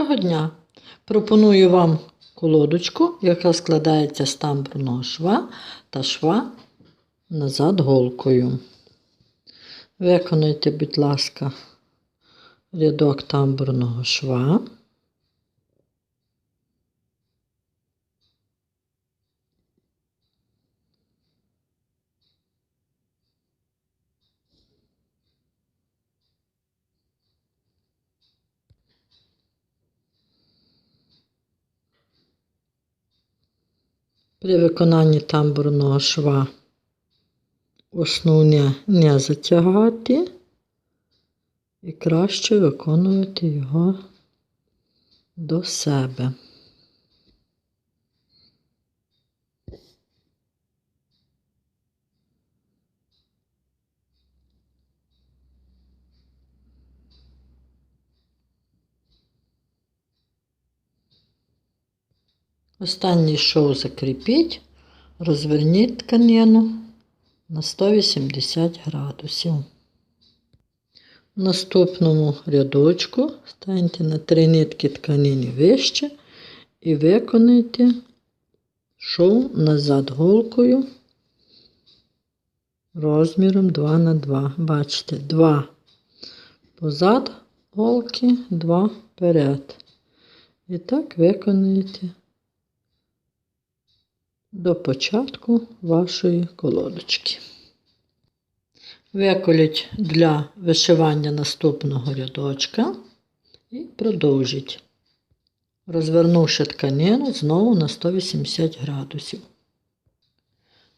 Доброго дня! Пропоную вам колодочку, яка складається з тамбурного шва та шва назад голкою. Виконайте, будь ласка, рядок тамбурного шва. При виконанні тамбурного шва основне не затягати і краще виконувати його до себе. Останній шов закріпіть, розверніть тканину на 180 градусів. В наступному рядочку станьте на три нитки тканини вище і виконайте шов назад голкою розміром 2 на 2. Бачите, 2 позад голки, 2 вперед. І так виконуєте до початку вашої колодочки. Виколіть для вишивання наступного рядочка і продовжіть, розвернувши тканину знову на 180 градусів.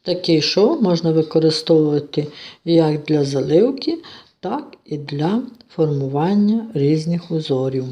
Такий шов можна використовувати як для заливки, так і для формування різних узорів.